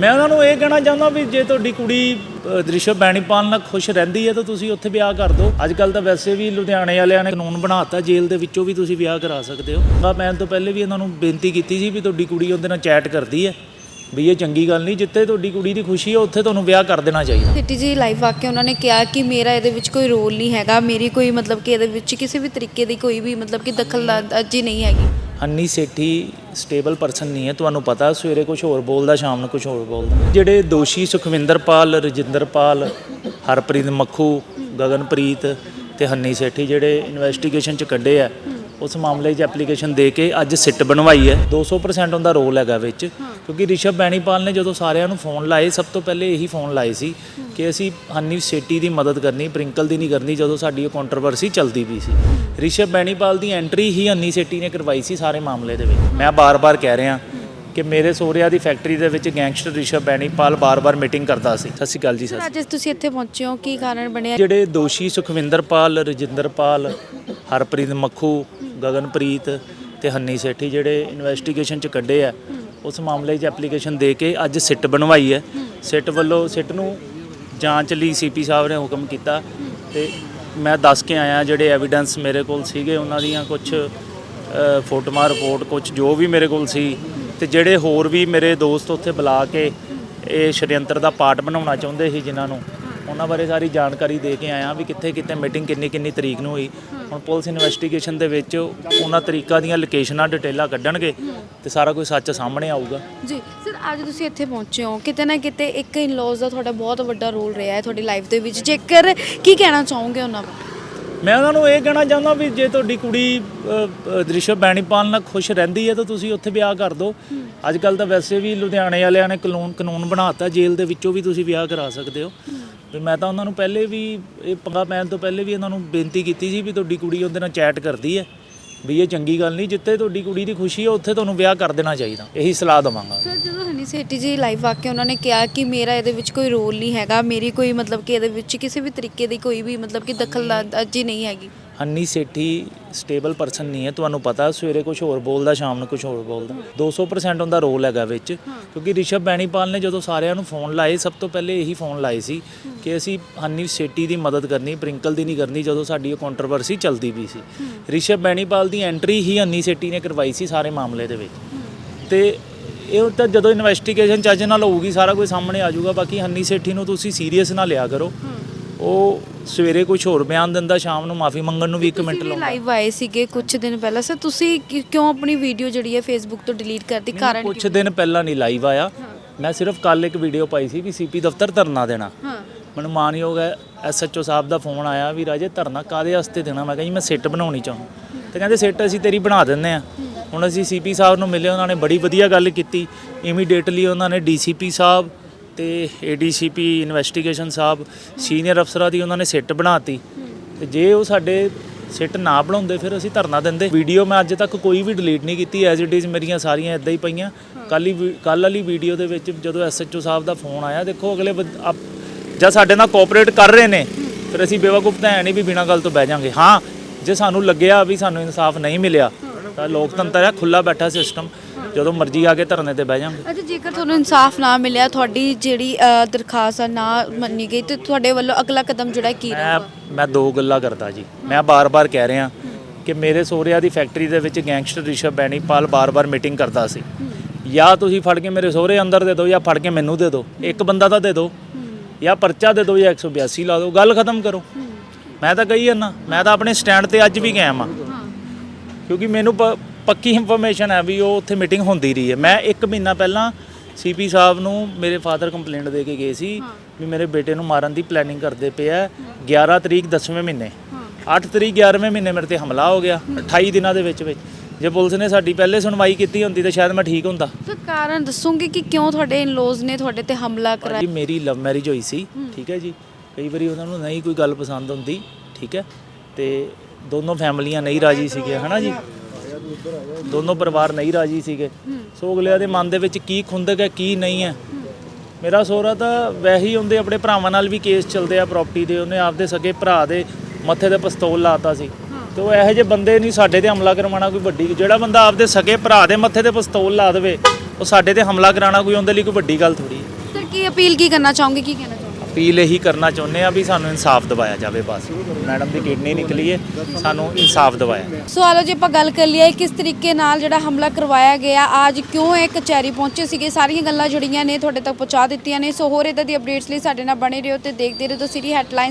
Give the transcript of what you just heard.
ਮੈਂ ਉਹਨਾਂ ਨੂੰ ਇਹ ਕਹਿਣਾ ਚਾਹੁੰਦਾ ਵੀ ਜੇ ਤੁਹਾਡੀ ਕੁੜੀ ਅ, ਰਿਸ਼ਵ ਬੈਣੀਪਾਲ ਨਾਲ ਖੁਸ਼ ਰਹਿੰਦੀ ਹੈ ਤਾਂ ਤੁਸੀਂ ਉੱਥੇ ਵਿਆਹ ਕਰ ਦਿਓ। ਅੱਜ ਕੱਲ ਤਾਂ ਵੈਸੇ ਵੀ ਲੁਧਿਆਣੇ ਵਾਲਿਆਂ ਨੇ ਕਾਨੂੰਨ ਬਣਾਤਾ ਜੇਲ੍ਹ ਦੇ ਵਿੱਚੋਂ ਵੀ ਤੁਸੀਂ ਵਿਆਹ ਕਰਾ ਸਕਦੇ ਹੋ। ਤਾਂ ਮੈਂ ਤੋਂ ਪਹਿਲੇ ਵੀ ਇਹਨਾਂ ਨੂੰ ਬੇਨਤੀ ਕੀਤੀ ਸੀ ਵੀ ਤੁਹਾਡੀ ਕੁੜੀ ਉਹਦੇ ਨਾਲ ਚੈਟ ਕਰਦੀ ਹੈ ਵੀ ਇਹ ਚੰਗੀ ਗੱਲ ਨਹੀਂ ਜਿੱਥੇ ਤੁਹਾਡੀ ਕੁੜੀ ਦੀ ਖੁਸ਼ੀ ਹੈ ਉੱਥੇ ਤੁਹਾਨੂੰ ਵਿਆਹ ਕਰ ਦੇਣਾ ਚਾਹੀਦਾ। ਸਿਟੀ ਜੀ ਲਾਈਵ ਆ ਕੇ ਉਹਨਾਂ ਨੇ ਕਿਹਾ ਕਿ ਮੇਰਾ ਇਹਦੇ ਵਿੱਚ ਕੋਈ ਰੋਲ ਨਹੀਂ ਹੈਗਾ ਮੇਰੀ ਕੋਈ ਮਤਲਬ ਕਿ ਇਹਦੇ ਵਿੱਚ ਕਿਸੇ ਵੀ ਤਰੀਕੇ ਦੀ ਕੋਈ ਵੀ ਮਤਲਬ ਕਿ ਦਖਲਅੰਦਾਜ਼ੀ ਨਹੀਂ ਹੈਗੀ। ਹੰਨੀ ਸੇਠੀ ਸਟੇਬਲ ਪਰਸਨ ਨਹੀਂ ਹੈ, ਤੁਹਾਨੂੰ ਪਤਾ, ਸਵੇਰੇ ਕੁਝ ਹੋਰ ਬੋਲਦਾ, ਸ਼ਾਮ ਨੂੰ ਕੁਝ ਹੋਰ ਬੋਲਦਾ। ਜਿਹੜੇ ਦੋਸ਼ੀ ਸੁਖਵਿੰਦਰਪਾਲ ਰਜਿੰਦਰਪਾਲ ਹਰਪ੍ਰੀਤ ਮੱਖੂ, ਗਗਨਪ੍ਰੀਤ ਤੇ ਹੰਨੀ ਸੇਠੀ ਜਿਹੜੇ ਇਨਵੈਸਟੀਗੇਸ਼ਨ ਚ ਕੱਢੇ ਆ ਉਸ ਮਾਮਲੇ 'ਚ ਐਪਲੀਕੇਸ਼ਨ ਦੇ ਕੇ ਅੱਜ ਸਿੱਟ ਬਣਵਾਈ ਹੈ। 200% ਉਹਦਾ ਰੋਲ ਹੈਗਾ ਵਿੱਚ। ਕਿਉਂਕਿ ਰਿਸ਼ਵ ਬੈਣੀਪਾਲ ਨੇ ਜਦੋਂ ਸਾਰਿਆਂ ਨੂੰ ਫੋਨ ਲਾਏ ਸਭ ਤੋਂ ਪਹਿਲੇ ਇਹੀ ਫੋਨ ਲਾਏ ਸੀ ਕਿ ਅਸੀਂ ਹੰਨੀ ਸੇਠੀ ਦੀ ਮਦਦ ਕਰਨੀ ਪ੍ਰਿੰਕਲ ਦੀ ਨਹੀਂ ਕਰਨੀ ਜਦੋਂ ਸਾਡੀ ਇਹ ਕੰਟਰੋਵਰਸੀ ਚੱਲਦੀ ਪਈ ਸੀ। ਰਿਸ਼ਵ ਬੈਣੀਪਾਲ ਦੀ ਐਂਟਰੀ ਹੀ ਹੰਨੀ ਸੇਠੀ ਨੇ ਕਰਵਾਈ ਸੀ ਸਾਰੇ ਮਾਮਲੇ ਦੇ ਵਿੱਚ। ਮੈਂ ਬਾਰ-ਬਾਰ ਕਹਿ ਰਿਹਾ ਕਿ ਮੇਰੇ ਸੋਹਰਿਆਂ ਦੀ ਫੈਕਟਰੀ ਦੇ ਵਿੱਚ ਗੈਂਗਸਟਰ ਰਿਸ਼ਵ ਬੈਣੀਪਾਲ ਬਾਰ-ਬਾਰ ਮੀਟਿੰਗ ਕਰਦਾ ਸੀ। ਸਤਿ ਸ਼੍ਰੀ ਅਕਾਲ ਜੀ ਸਰ ਅੱਜ ਤੁਸੀਂ ਇੱਥੇ ਪਹੁੰਚੇ ਹੋ ਕੀ ਕਾਰਨ ਬਣਿਆ? ਜਿਹੜੇ ਦੋਸ਼ੀ ਸੁਖਵਿੰਦਰਪਾਲ ਰਜਿੰਦਰਪਾਲ ਹਰਪ੍ਰੀਤ ਮੱਖੂ ਗਗਨਪ੍ਰੀਤ ਤੇ ਹੰਨੀ ਸੇਠੀ ਜਿਹੜੇ ਇਨਵੈਸਟੀਗੇਸ਼ਨ ਚ ਕੱਢੇ ਆ, ਉਸ ਮਾਮਲੇ 'ਚ ਐਪਲੀਕੇਸ਼ਨ ਦੇ ਕੇ ਅੱਜ ਸਿੱਟ ਬਣਵਾਈ ਹੈ। ਸਿੱਟ ਵੱਲੋਂ ਸਿੱਟ ਨੂੰ ਜਾਂਚ ਲਈ ਸੀਪੀ ਸਾਹਿਬ ਨੇ ਹੁਕਮ ਕੀਤਾ ਤੇ ਮੈਂ ਦੱਸ ਕੇ ਆਇਆ, ਜਿਹੜੇ ਐਵੀਡੈਂਸ ਮੇਰੇ ਕੋਲ ਸੀਗੇ, ਉਹਨਾਂ ਦੀਆਂ ਕੁਝ ਫੋਟੋਆਂ ਰਿਪੋਰਟ ਕੁਝ ਜੋ ਵੀ ਮੇਰੇ ਕੋਲ ਸੀ ਤੇ ਜਿਹੜੇ ਹੋਰ ਵੀ ਮੇਰੇ ਦੋਸਤ ਉੱਥੇ ਬੁਲਾ ਕੇ ਇਹ ਸ਼ਰੀਅੰਤਰ ਦਾ ਪਾਰਟ ਬਣਾਉਣਾ ਚਾਹੁੰਦੇ ਸੀ ਜਿਨ੍ਹਾਂ ਨੂੰ ਉਹਨਾਂ ਬਾਰੇ ਸਾਰੀ ਜਾਣਕਾਰੀ ਦੇ ਕੇ ਆਇਆ ਵੀ ਕਿੱਥੇ ਕਿੱਥੇ ਮੀਟਿੰਗ ਕਿੰਨੀ ਕਿੰਨੀ ਤਰੀਕ ਨੂੰ ਹੋਈ। ਹੁਣ ਪੁਲਿਸ ਇਨਵੈਸਟੀਗੇਸ਼ਨ ਦੇ ਵਿੱਚ ਉਹਨਾਂ ਤਰੀਕਾਂ ਦੀਆਂ ਲੋਕੇਸ਼ਨਾਂ ਡਿਟੇਲਾਂ ਕੱਢਣਗੇ ਤੇ ਸਾਰਾ ਕੁਝ ਸੱਚ ਸਾਹਮਣੇ ਆਊਗਾ। ਜੀ ਸਰ ਅੱਜ ਤੁਸੀਂ ਇੱਥੇ ਪਹੁੰਚੇ ਹੋ। ਕਿਤੇ ਨਾ ਕਿਤੇ ਇੱਕ ਇਨ-ਲॉज ਦਾ ਤੁਹਾਡਾ ਬਹੁਤ ਵੱਡਾ ਰੋਲ ਰਿਹਾ ਹੈ ਤੁਹਾਡੀ ਲਾਈਫ ਦੇ ਵਿੱਚ। ਜੇਕਰ ਕੀ ਕਹਿਣਾ ਚਾਹੋਗੇ ਉਹਨਾਂ ਬਾਰੇ? ਮੈਂ ਉਹਨਾਂ ਨੂੰ ਇਹ ਕਹਿਣਾ ਚਾਹੁੰਦਾ ਵੀ ਜੇ ਤੁਹਾਡੀ ਕੁੜੀ ਰਿਸ਼ਵ ਬੈਣੀਪਾਲ ਨਾਲ ਖੁਸ਼ ਰਹਿੰਦੀ ਹੈ ਤਾਂ ਤੁਸੀਂ ਉੱਥੇ ਵਿਆਹ ਕਰ ਦਿਓ। ਅੱਜ ਕੱਲ ਤਾਂ ਵੈਸੇ ਵੀ ਲੁਧਿਆਣੇ ਵਾਲਿਆਂ ਨੇ ਕਾਨੂੰਨ ਕਾਨੂੰਨ ਬਣਾਤਾ ਜੇਲ੍ਹ ਦੇ ਵਿੱਚੋਂ ਵੀ ਤੁਸੀਂ ਵਿਆਹ ਕਰਾ ਸਕਦੇ ਹੋ। ਵੀ ਮੈਂ ਤਾਂ ਉਹਨਾਂ ਨੂੰ ਪਹਿਲੇ ਵੀ, ਇਹ ਪੰਗਾ ਪੈਣ ਤੋਂ ਪਹਿਲੇ ਵੀ ਇਹਨਾਂ ਨੂੰ ਬੇਨਤੀ ਕੀਤੀ ਸੀ ਵੀ ਤੁਹਾਡੀ ਕੁੜੀ ਉਹਦੇ ਨਾਲ ਚੈਟ ਕਰਦੀ ਹੈ, ਵੀ ਇਹ ਚੰਗੀ ਗੱਲ ਨਹੀਂ, ਜਿੱਥੇ ਤੁਹਾਡੀ ਕੁੜੀ ਦੀ ਖੁਸ਼ੀ ਹੈ, ਉੱਥੇ ਤੁਹਾਨੂੰ ਵਿਆਹ ਕਰ ਦੇਣਾ ਚਾਹੀਦਾ। ਇਹੀ ਸਲਾਹ ਦਵਾਂਗਾ। ਸਰ ਜਦੋਂ ਹਨੀ ਸੇਠੀ ਜੀ ਲਾਈਵ ਆ ਕੇ ਉਹਨਾਂ ਨੇ ਕਿਹਾ ਕਿ ਮੇਰਾ ਇਹਦੇ ਵਿੱਚ ਕੋਈ ਰੋਲ ਨਹੀਂ ਹੈਗਾ, ਮੇਰੀ ਕੋਈ ਮਤਲਬ ਕਿ ਇਹਦੇ ਵਿੱਚ ਕਿਸੇ ਵੀ ਤਰੀਕੇ ਦੀ ਕੋਈ ਵੀ ਮਤਲਬ ਕਿ ਦਖਲਅੰਦਾਜ਼ੀ ਨਹੀਂ ਹੈਗੀ ਹੰਨੀ ਸੇਠੀ ਸਟੇਬਲ ਪਰਸਨ ਨਹੀਂ ਹੈ ਤੁਹਾਨੂੰ ਪਤਾ ਸਵੇਰੇ ਕੁਝ ਹੋਰ ਬੋਲਦਾ ਸ਼ਾਮ ਨੂੰ ਕੁਝ ਹੋਰ ਬੋਲਦਾ। 200% ਉਹਦਾ ਰੋਲ ਹੈਗਾ ਵਿੱਚ ਕਿਉਂਕਿ ਰਿਸ਼ਵ ਬੈਣੀਪਾਲ ਨੇ ਜਦੋਂ ਸਾਰਿਆਂ ਨੂੰ ਫੋਨ ਲਾਏ ਸਭ ਤੋਂ ਪਹਿਲੇ ਇਹੀ ਫੋਨ ਲਾਏ ਸੀ ਕਿ ਅਸੀਂ ਹੰਨੀ ਸੇਠੀ ਦੀ ਮਦਦ ਕਰਨੀ ਪ੍ਰਿੰਕਲ ਦੀ ਨਹੀਂ ਕਰਨੀ ਜਦੋਂ ਸਾਡੀ ਇਹ ਕੰਟਰੋਵਰਸੀ ਚੱਲਦੀ ਪਈ ਸੀ। ਰਿਸ਼ਵ ਬੈਣੀਪਾਲ ਦੀ ਐਂਟਰੀ ਹੀ ਹੰਨੀ ਸੇਠੀ ਨੇ ਕਰਵਾਈ ਸੀ ਸਾਰੇ ਮਾਮਲੇ ਦੇ ਵਿੱਚ। ਤੇ ਇਹ ਤਾਂ ਜਦੋਂ ਇਨਵੈਸਟੀਗੇਸ਼ਨ ਚੱਜ ਨਾਲ ਹੋਊਗੀ ਸਾਰਾ ਕੁਝ ਸਾਹਮਣੇ ਆ ਜਾਊਗਾ ਬਾਕੀ ਹੰਨੀ ਸੇਠੀ ਨੂੰ ਤੁਸੀਂ ਸੀਰੀਅਸ ਨਾ ਲਿਆ ਕਰੋ। ਉਹ ਸਵੇਰੇ ਕੁਝ ਹੋਰ ਬਿਆਨ ਦਿੰਦਾ ਸ਼ਾਮ ਨੂੰ ਮਾਫੀ ਮੰਗਣ ਨੂੰ ਵੀ 1 ਮਿੰਟ ਲਾਉਂਦਾ। ਲਾਈਵ ਆਏ ਸੀਗੇ ਕੁਝ ਦਿਨ ਪਹਿਲਾਂ। ਸਰ ਤੁਸੀਂ ਕਿ- ਕਿਉਂ ਆਪਣੀ ਵੀਡੀਓ ਜਿਹੜੀ ਹੈ ਫੇਸਬੁੱਕ ਤੋਂ ਡਿਲੀਟ ਕਰਤੀ? ਕਾਰਨ ਕੁਝ ਦਿਨ ਪਹਿਲਾਂ ਨਹੀਂ ਲਾਈਵ ਆਇਆ। ਮੈਂ ਸਿਰਫ ਕੱਲ ਇੱਕ ਵੀਡੀਓ ਪਾਈ ਸੀ ਵੀ ਸੀਪੀ ਦਫ਼ਤਰ ਧਰਨਾ ਦੇਣਾ। ਹਾਂ। ਮੈਨੂੰ ਮਾਨਯੋਗ ਹੈ ਐਸਐਚਓ ਸਾਹਿਬ ਦਾ ਫੋਨ ਆਇਆ ਵੀ ਰਾਜੇ ਧਰਨਾ ਕਾਦੇ ਵਾਸਤੇ ਦੇਣਾ? ਮੈਂ ਕਿਹਾ ਜੀ ਮੈਂ ਸਿੱਟ ਬਣਾਉਣੀ ਚਾਹੁੰਦਾ। ਤੇ ਕਹਿੰਦੇ ਸਿੱਟ ਅਸੀਂ ਤੇਰੀ ਬਣਾ ਦਿੰਨੇ ਆ ਹੁਣ ਅਸੀਂ ਸੀਪੀ ਸਾਹਿਬ ਨੂੰ ਮਿਲੇ ਉਹਨਾਂ ਨੇ ਬੜੀ ਵਧੀਆ ਗੱਲ ਕੀਤੀ। ਇਮੀਡੀਏਟਲੀ ਉਹਨਾਂ ਨੇ ਡੀਸੀਪੀ ਸਾਹਿਬ ਤੇ ਏਡੀਸੀਪੀ ਇਨਵੈਸਟੀਗੇਸ਼ਨ ਸਾਹਿਬ ਸੀਨੀਅਰ ਅਫਸਰਾਂ ਦੀ ਉਹਨਾਂ ਨੇ ਸਿੱਟ ਬਣਾਤੀ। ਤੇ ਜੇ ਉਹ ਸਾਡੇ ਸਿੱਟ ਨਾ ਬਣਾਉਂਦੇ, ਫਿਰ ਅਸੀਂ ਧਰਨਾ ਦਿੰਦੇ। ਵੀਡੀਓ ਮੈਂ ਅੱਜ ਤੱਕ ਕੋਈ ਵੀ ਡਿਲੀਟ ਨਹੀਂ ਕੀਤੀ ਐਜ਼ ਇਟ ਇਜ਼ ਮੇਰੀਆਂ ਸਾਰੀਆਂ ਇਦਾਂ ਹੀ ਪਈਆਂ। ਕੱਲ ਹੀ ਕੱਲ ਵਾਲੀ ਵੀਡੀਓ ਦੇ ਵਿੱਚ ਜਦੋਂ ਐਸਐਚਓ ਸਾਹਿਬ ਦਾ ਫੋਨ ਆਇਆ, ਦੇਖੋ ਅਗਲੇ ਬੰਦ- ਆਪ- ਜਾਂ ਸਾਡੇ ਨਾਲ ਕੋਆਪਰੇਟ ਕਰ ਰਹੇ ਨੇ, ਫਿਰ ਅਸੀਂ ਬੇਵਕੂਫ ਤਾਂ ਹੈ ਨਹੀਂ ਵੀ ਬਿਨਾਂ ਗੱਲ ਤੋਂ ਬਹਿ ਜਾਾਂਗੇ। ਹਾਂ, ਜੇ ਸਾਨੂੰ ਲੱਗਿਆ ਵੀ ਸਾਨੂੰ ਇਨਸਾਫ ਨਹੀਂ ਮਿਲਿਆ, ਤਾਂ ਲੋਕਤੰਤਰ ਹੈ ਖੁੱਲਾ ਬੈਠਾ ਸਿਸਟਮ ਜਦੋਂ ਮਰਜ਼ੀ ਆ ਕੇ ਧਰਨੇ ਤੇ ਬਹਿ ਜਾਾਂਗੇ ਅੱਛਾ ਜੇਕਰ ਤੁਹਾਨੂੰ ਇਨਸਾਫ ਨਾ ਮਿਲਿਆ ਤੁਹਾਡੀ ਜਿਹੜੀ ਅ, ਦਰਖਾਸਤ ਆ ਨਾ ਮੰਨੀ ਗਈ ਤੇ ਤੁਹਾਡੇ ਵੱਲੋਂ ਅਗਲਾ ਕਦਮ ਜਿਹੜਾ ਕੀ ਮੈਂ ਰਹੇਗਾ? ਮੈਂ ਦੋ ਗੱਲਾਂ ਕਰਦਾ ਜੀ। ਮੈਂ ਬਾਰ-ਬਾਰ ਕਹਿ ਰਿਹਾ ਕਿ ਮੇਰੇ ਸੋਹਰਿਆਂ ਦੀ ਫੈਕਟਰੀ ਦੇ ਵਿੱਚ ਗੈਂਗਸਟਰ ਰਿਸ਼ਵ ਬੈਣੀਪਾਲ ਬਾਰ-ਬਾਰ ਮੀਟਿੰਗ ਕਰਦਾ ਸੀ। ਜਾਂ ਤੁਸੀਂ ਫੜ ਕੇ ਮੇਰੇ ਸੋਹਰੇ ਅੰਦਰ ਦੇ ਦਿਓ ਜਾਂ ਫੜ ਕੇ ਮੈਨੂੰ ਦੇ ਦਿਓ। ਇੱਕ ਬੰਦਾ ਤਾਂ ਦੇ ਦਿਓ। ਜਾਂ ਪਰਚਾ ਦੇ ਦਿਓ ਜਾਂ 182 ਲਾ ਦਿਓ। ਗੱਲ ਖਤਮ ਕਰੋ। ਮੈਂ ਤਾਂ ਕਹੀ ਜਾਂਦਾ ਮੈਂ ਤਾਂ ਆਪਣੇ ਸਟੈਂਡ ਤੇ ਅੱਜ ਵੀ ਗਿਆ ਵਾਂ ਕਿਉਂਕਿ ਮੈਨੂੰ ਪ- ਪੱਕੀ ਇਨਫੋਰਮੇਸ਼ਨ ਹੈ ਵੀ ਉਹ ਉੱਥੇ ਮੀਟਿੰਗ ਹੁੰਦੀ ਰਹੀ ਹੈ। ਮੈਂ ਇੱਕ ਮਹੀਨਾ ਪਹਿਲਾਂ ਸੀਪੀ ਸਾਹਿਬ ਨੂੰ ਮੇਰੇ ਫਾਦਰ ਕੰਪਲੇਂਟ ਦੇ ਕੇ ਗਏ ਸੀ ਵੀ ਮੇਰੇ ਬੇਟੇ ਨੂੰ ਮਾਰਨ ਦੀ ਪਲੈਨਿੰਗ ਕਰਦੇ ਪਏ ਆ। 11 ਤਰੀਕ 10ਵੇਂ ਮਹੀਨੇ। 8 ਤਰੀਕ 11ਵੇਂ ਮਹੀਨੇ ਮੇਰੇ ਤੇ ਹਮਲਾ ਹੋ ਗਿਆ 28 ਦਿਨਾਂ ਦੇ ਵਿੱਚ ਵਿੱਚ। ਜੇ ਪੁਲਿਸ ਨੇ ਸਾਡੀ ਪਹਿਲੇ ਸੁਣਵਾਈ ਕੀਤੀ ਹੁੰਦੀ ਤਾਂ ਸ਼ਾਇਦ ਮੈਂ ਠੀਕ ਹੁੰਦਾ। ਸਰ ਕਾਰਨ ਦੱਸੋਗੇ ਕਿ ਕਿਉਂ ਤੁਹਾਡੇ ਇਨ-ਲॉज ਨੇ ਤੁਹਾਡੇ ਤੇ ਹਮਲਾ ਜੀ ਕਰਾਇਆ? ਮੇਰੀ ਲਵ ਮੈਰਿਜ ਹੋਈ ਸੀ ਠੀਕ ਹੈ ਜੀ। ਕਈ ਵਾਰੀ ਉਹਨਾਂ ਨੂੰ ਨਹੀਂ ਕੋਈ ਗੱਲ ਪਸੰਦ ਹੁੰਦੀ ਠੀਕ ਹੈ। ਤੇ ਦੋਨੋਂ ਫੈਮਲੀਆਂ ਨਹੀਂ ਰਾਜੀ ਸੀਗੇ ਹਨਾ ਜੀ। ਦੋਨੋਂ ਪਰਿਵਾਰ ਨਹੀਂ ਰਾਜੀ ਸੀਗੇ। ਸੋ ਅਗਲਿਆਂ ਦੇ ਮਨ ਦੇ ਵਿੱਚ ਕੀ ਖੁੰਦਕ ਹੈ ਕੀ ਨਹੀਂ ਹੈ। ਮੇਰਾ ਸੋਹਰਾ ਤਾਂ ਵੈਸੇ ਹੀ ਹੁੰਦੇ ਆਪਣੇ ਭਰਾਵਾਂ ਨਾਲ ਵੀ ਕੇਸ ਚੱਲਦੇ ਆ ਪ੍ਰਾਪਰਟੀ ਦੇ ਉਹਨੇ ਆਪਦੇ ਸਗੇ ਭਰਾ ਦੇ ਮੱਥੇ ਤੇ ਪਿਸਤੌਲ ਲਾਤਾ ਸੀ। ਤੇ ਉਹ ਇਹੋ ਜਿਹੇ ਬੰਦੇ ਨਹੀਂ ਸਾਡੇ ਤੇ ਹਮਲਾ ਕਰਵਾਉਣਾ ਕੋਈ ਵੱਡੀ ਜਿਹੜਾ ਬੰਦਾ ਆਪਦੇ ਸਗੇ ਭਰਾ ਦੇ ਮੱਥੇ ਤੇ ਪਿਸਤੌਲ ਲਾ ਦੇਵੇ ਉਹ ਸਾਡੇ ਤੇ ਹਮਲਾ ਕਰਾਉਣਾ ਕੋਈ ਉਹਦੇ ਲਈ ਕੋਈ ਵੱਡੀ ਗੱਲ ਥੋੜੀ ਹੈ। ਕੀ ਅਪੀਲ ਕੀ ਕਰਨਾ ਚਾਹੋਗੇ ਕੀ ਕਹਿਣਾ ਅਪੀਲ ਇਹੀ ਕਰਨਾ ਚਾਹੁੰਦੇ ਆ ਵੀ ਸਾਨੂੰ ਇਨਸਾਫ ਦਿਵਾਇਆ ਜਾਵੇ ਬਸ। ਮੈਡਮ ਦੀ ਕਿਡਨੀ ਨਿਕਲੀ ਹੈ ਸਾਨੂੰ ਇਨਸਾਫ ਦਿਵਾਇਆ ਸੋ ਆਲੋ ਜੇ ਆਪਾਂ ਗੱਲ ਕਰ ਲਈਏ ਕਿਸ ਤਰੀਕੇ ਨਾਲ ਜਿਹੜਾ ਹਮਲਾ ਕਰਵਾਇਆ ਗਿਆ। ਅੱਜ ਕਿਉਂ ਇਹ ਕਚਹਿਰੀ ਪਹੁੰਚੇ ਸੀਗੇ? ਸਾਰੀਆਂ ਗੱਲਾਂ ਜੁੜੀਆਂ ਨੇ, ਤੁਹਾਡੇ ਤੱਕ ਪਹੁੰਚਾ ਦਿੱਤੀਆਂ ਨੇ। ਸੋ ਹੋਰ ਇਦਾਂ ਦੀ ਅਪਡੇਟਸ ਲਈ ਸਾਡੇ ਨਾਲ ਬਣੇ ਰਹੋ ਤੇ ਦੇਖਦੇ ਰਹੋ ਸਿਟੀ ਹੈਡਲਾਈਨ